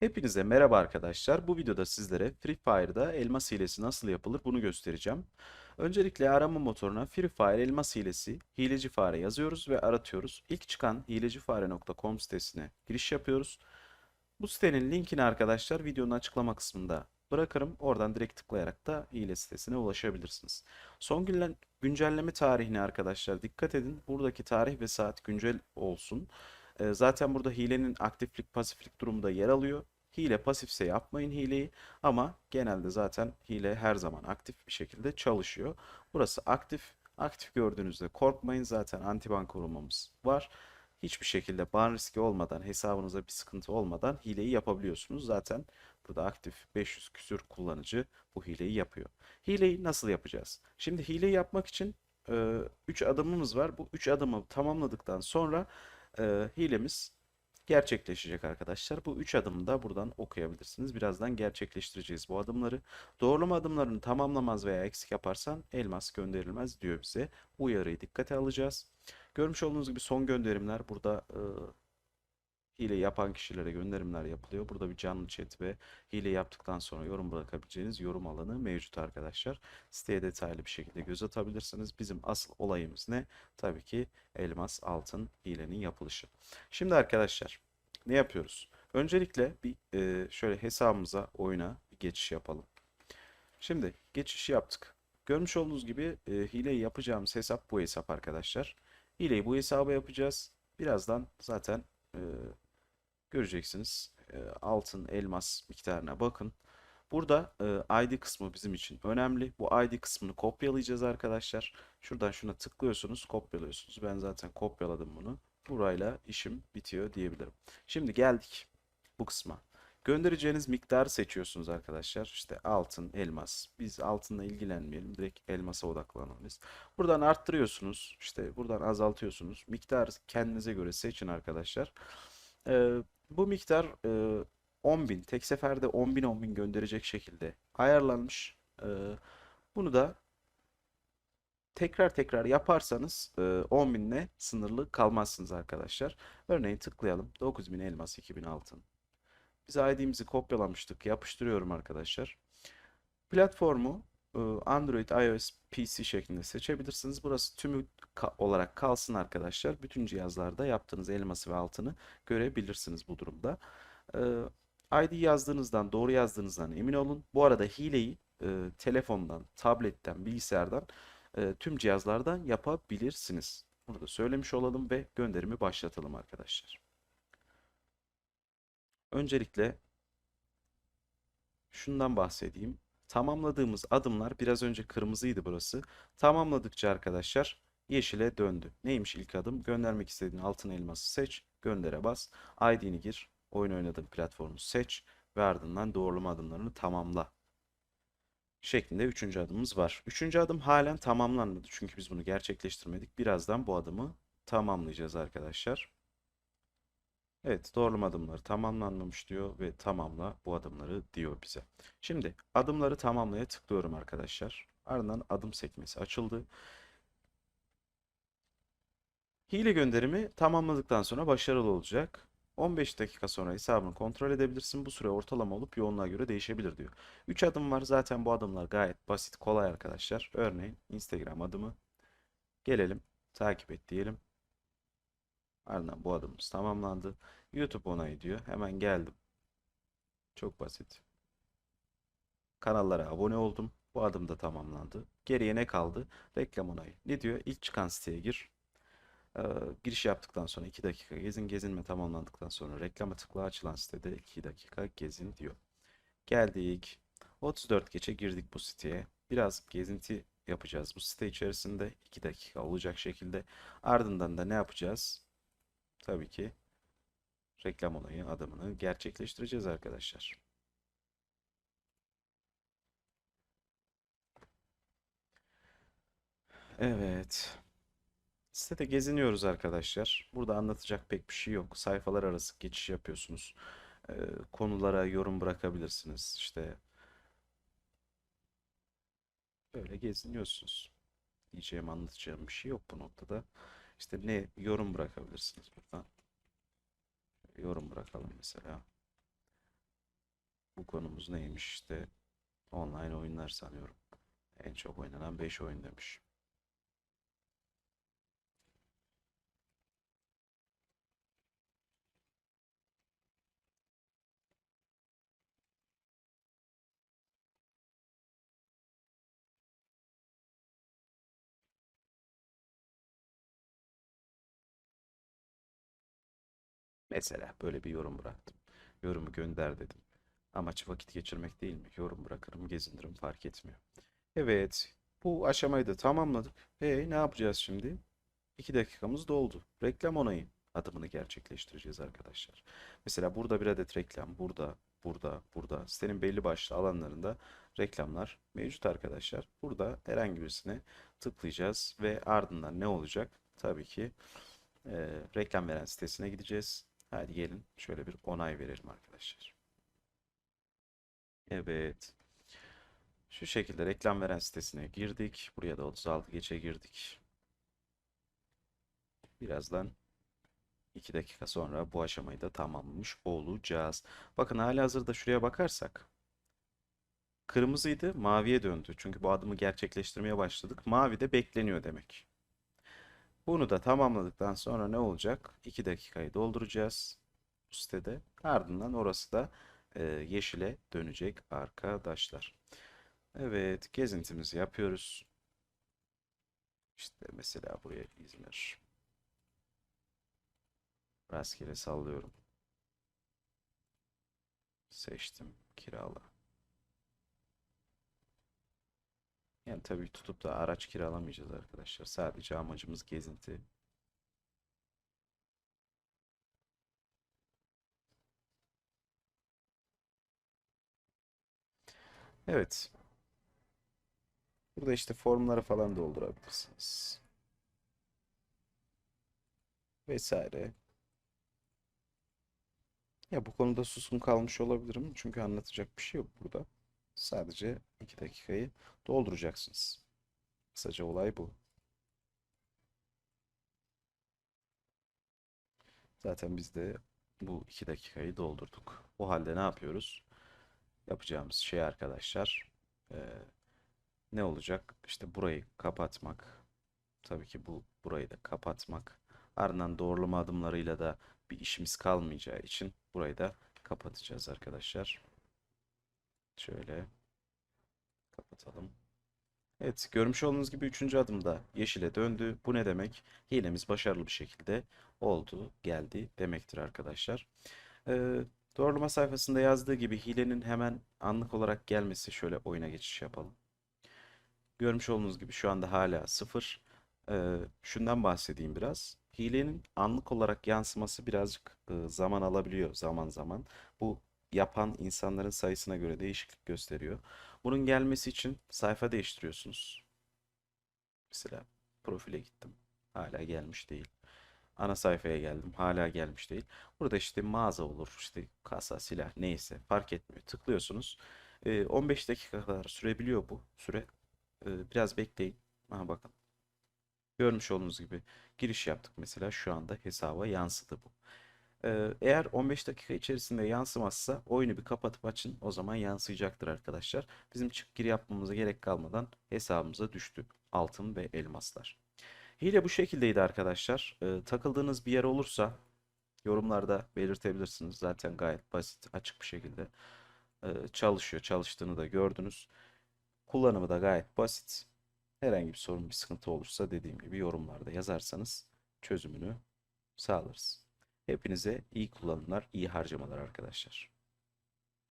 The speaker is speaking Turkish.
Hepinize merhaba arkadaşlar. Bu videoda sizlere Free Fire'da elmas hilesi nasıl yapılır bunu göstereceğim. Öncelikle arama motoruna Free Fire elmas hilesi hileci fare yazıyoruz ve aratıyoruz. İlk çıkan hilecifare.com sitesine giriş yapıyoruz. Bu sitenin linkini arkadaşlar videonun açıklama kısmında bırakırım. Oradan direkt tıklayarak da hile sitesine ulaşabilirsiniz. Son güncelleme tarihine arkadaşlar dikkat edin. Buradaki tarih ve saat güncel olsun. Ee, Zaten burada hilenin aktiflik pasiflik durumda yer alıyor. Hile pasifse yapmayın hileyi ama genelde zaten hile her zaman aktif bir şekilde çalışıyor. Burası aktif. Aktif gördüğünüzde korkmayın zaten antiban korumamız var. Hiçbir şekilde ban riski olmadan hesabınıza bir sıkıntı olmadan hileyi yapabiliyorsunuz. Zaten burada aktif 500 küsür kullanıcı bu hileyi yapıyor. Hileyi nasıl yapacağız? Şimdi hileyi yapmak için 3 adımımız var. Bu 3 adımı tamamladıktan sonra e, hilemiz gerçekleşecek arkadaşlar. Bu 3 adımı da buradan okuyabilirsiniz. Birazdan gerçekleştireceğiz bu adımları. Doğrulama adımlarını tamamlamaz veya eksik yaparsan elmas gönderilmez diyor bize. Bu uyarıyı dikkate alacağız. Görmüş olduğunuz gibi son gönderimler burada e, hile yapan kişilere gönderimler yapılıyor. Burada bir canlı chat ve hile yaptıktan sonra yorum bırakabileceğiniz yorum alanı mevcut arkadaşlar. Siteye detaylı bir şekilde göz atabilirsiniz. Bizim asıl olayımız ne? Tabii ki elmas altın hilenin yapılışı. Şimdi arkadaşlar ne yapıyoruz? Öncelikle bir e, şöyle hesabımıza oyuna bir geçiş yapalım. Şimdi geçiş yaptık. Görmüş olduğunuz gibi e, hileyi yapacağımız hesap bu hesap arkadaşlar. Hileyi bu hesaba yapacağız. Birazdan zaten e, göreceksiniz. E, altın, elmas miktarına bakın. Burada e, ID kısmı bizim için önemli. Bu ID kısmını kopyalayacağız arkadaşlar. Şuradan şuna tıklıyorsunuz, kopyalıyorsunuz. Ben zaten kopyaladım bunu. Burayla işim bitiyor diyebilirim. Şimdi geldik bu kısma. Göndereceğiniz miktarı seçiyorsunuz arkadaşlar. İşte altın, elmas. Biz altınla ilgilenmeyelim. Direkt elmasa odaklanalım biz. Buradan arttırıyorsunuz. İşte buradan azaltıyorsunuz. Miktarı kendinize göre seçin arkadaşlar. Ee, bu miktar e, 10.000 tek seferde 10.000 10.000 gönderecek şekilde ayarlanmış. Ee, bunu da tekrar tekrar yaparsanız e, 10.000 ile sınırlı kalmazsınız arkadaşlar. Örneğin tıklayalım. 9.000 elmas 2000 altın. Biz ID'mizi kopyalamıştık. Yapıştırıyorum arkadaşlar. Platformu e, Android, iOS, PC şeklinde seçebilirsiniz. Burası tümü ka- olarak kalsın arkadaşlar. Bütün cihazlarda yaptığınız elması ve altını görebilirsiniz bu durumda. E, ID yazdığınızdan, doğru yazdığınızdan emin olun. Bu arada hileyi e, telefondan, tabletten, bilgisayardan, e, tüm cihazlardan yapabilirsiniz. Bunu da söylemiş olalım ve gönderimi başlatalım arkadaşlar. Öncelikle şundan bahsedeyim. Tamamladığımız adımlar biraz önce kırmızıydı burası. Tamamladıkça arkadaşlar yeşile döndü. Neymiş ilk adım? Göndermek istediğin altın elması seç, göndere bas. ID'ni gir, oyun oynadığın platformu seç ve ardından doğrulama adımlarını tamamla. Şeklinde üçüncü adımımız var. Üçüncü adım halen tamamlanmadı çünkü biz bunu gerçekleştirmedik. Birazdan bu adımı tamamlayacağız arkadaşlar. Evet, doğrulama adımları tamamlanmamış diyor ve tamamla bu adımları diyor bize. Şimdi adımları tamamlaya tıklıyorum arkadaşlar. Ardından adım sekmesi açıldı. Hile gönderimi tamamladıktan sonra başarılı olacak. 15 dakika sonra hesabını kontrol edebilirsin. Bu süre ortalama olup yoğunluğa göre değişebilir diyor. 3 adım var. Zaten bu adımlar gayet basit, kolay arkadaşlar. Örneğin Instagram adımı. Gelelim, takip et diyelim. Ardından bu adımımız tamamlandı. YouTube onayı diyor. Hemen geldim. Çok basit. Kanallara abone oldum. Bu adım da tamamlandı. Geriye ne kaldı? Reklam onayı. Ne diyor? İlk çıkan siteye gir. Ee, giriş yaptıktan sonra 2 dakika gezin. Gezinme tamamlandıktan sonra reklama tıkla açılan sitede 2 dakika gezin diyor. Geldik. 34 geçe girdik bu siteye. Biraz gezinti yapacağız bu site içerisinde. 2 dakika olacak şekilde. Ardından da ne yapacağız? Tabii ki reklam onayı adımını gerçekleştireceğiz arkadaşlar. Evet. Sitede geziniyoruz arkadaşlar. Burada anlatacak pek bir şey yok. Sayfalar arası geçiş yapıyorsunuz. Ee, konulara yorum bırakabilirsiniz. İşte böyle geziniyorsunuz. Diyeceğim anlatacağım bir şey yok bu noktada. İşte ne yorum bırakabilirsiniz buradan. Yorum bırakalım mesela. Bu konumuz neymiş işte online oyunlar sanıyorum. En çok oynanan 5 oyun demiş. Mesela böyle bir yorum bıraktım. Yorumu gönder dedim. Amaç vakit geçirmek değil mi? Yorum bırakırım, gezindiririm fark etmiyor. Evet, bu aşamayı da tamamladık. E ne yapacağız şimdi? 2 dakikamız doldu. Reklam onayı adımını gerçekleştireceğiz arkadaşlar. Mesela burada bir adet reklam, burada, burada, burada. Sitenin belli başlı alanlarında reklamlar mevcut arkadaşlar. Burada herhangi birisine tıklayacağız ve ardından ne olacak? Tabii ki e, reklam veren sitesine gideceğiz. Hadi gelin şöyle bir onay verelim arkadaşlar. Evet. Şu şekilde reklam veren sitesine girdik. Buraya da 36 geçe girdik. Birazdan 2 dakika sonra bu aşamayı da tamamlamış olacağız. Bakın halihazırda şuraya bakarsak kırmızıydı, maviye döndü. Çünkü bu adımı gerçekleştirmeye başladık. Mavi de bekleniyor demek. Bunu da tamamladıktan sonra ne olacak? 2 dakikayı dolduracağız bu sitede. Ardından orası da e, yeşile dönecek arkadaşlar. Evet, gezintimizi yapıyoruz. İşte mesela buraya İzmir. Rastgele sallıyorum. Seçtim, kirala. Yani tabii tutup da araç kiralamayacağız arkadaşlar. Sadece amacımız gezinti. Evet. Burada işte formları falan doldurabilirsiniz. Vesaire. Ya bu konuda suskun kalmış olabilirim. Çünkü anlatacak bir şey yok burada. Sadece 2 dakikayı dolduracaksınız. Kısaca olay bu. Zaten biz de bu 2 dakikayı doldurduk. O halde ne yapıyoruz? Yapacağımız şey arkadaşlar eee, ne olacak? İşte burayı kapatmak. Tabii ki bu burayı da kapatmak. Ardından doğrulama adımlarıyla da bir işimiz kalmayacağı için burayı da kapatacağız arkadaşlar. Şöyle kapatalım. Evet, görmüş olduğunuz gibi üçüncü adımda yeşile döndü. Bu ne demek? Hilemiz başarılı bir şekilde oldu, geldi demektir arkadaşlar. Ee, doğrulama sayfasında yazdığı gibi hilenin hemen anlık olarak gelmesi şöyle oyuna geçiş yapalım. Görmüş olduğunuz gibi şu anda hala sıfır. Ee, şundan bahsedeyim biraz. Hilenin anlık olarak yansıması birazcık e, zaman alabiliyor zaman zaman. Bu yapan insanların sayısına göre değişiklik gösteriyor. Bunun gelmesi için sayfa değiştiriyorsunuz. Mesela profile gittim. Hala gelmiş değil. Ana sayfaya geldim. Hala gelmiş değil. Burada işte mağaza olur, işte kasa, silah neyse fark etmiyor. Tıklıyorsunuz. Ee, 15 dakika kadar sürebiliyor bu süre. Ee, biraz bekleyin. Aha bakın. Görmüş olduğunuz gibi giriş yaptık mesela şu anda hesaba yansıdı bu. Eğer 15 dakika içerisinde yansımazsa oyunu bir kapatıp açın o zaman yansıyacaktır arkadaşlar. Bizim çık gir yapmamıza gerek kalmadan hesabımıza düştü altın ve elmaslar. Hile bu şekildeydi arkadaşlar. Ee, takıldığınız bir yer olursa yorumlarda belirtebilirsiniz. Zaten gayet basit açık bir şekilde e, çalışıyor. Çalıştığını da gördünüz. Kullanımı da gayet basit. Herhangi bir sorun, bir sıkıntı olursa dediğim gibi yorumlarda yazarsanız çözümünü sağlarız. Hepinize iyi kullanımlar, iyi harcamalar arkadaşlar.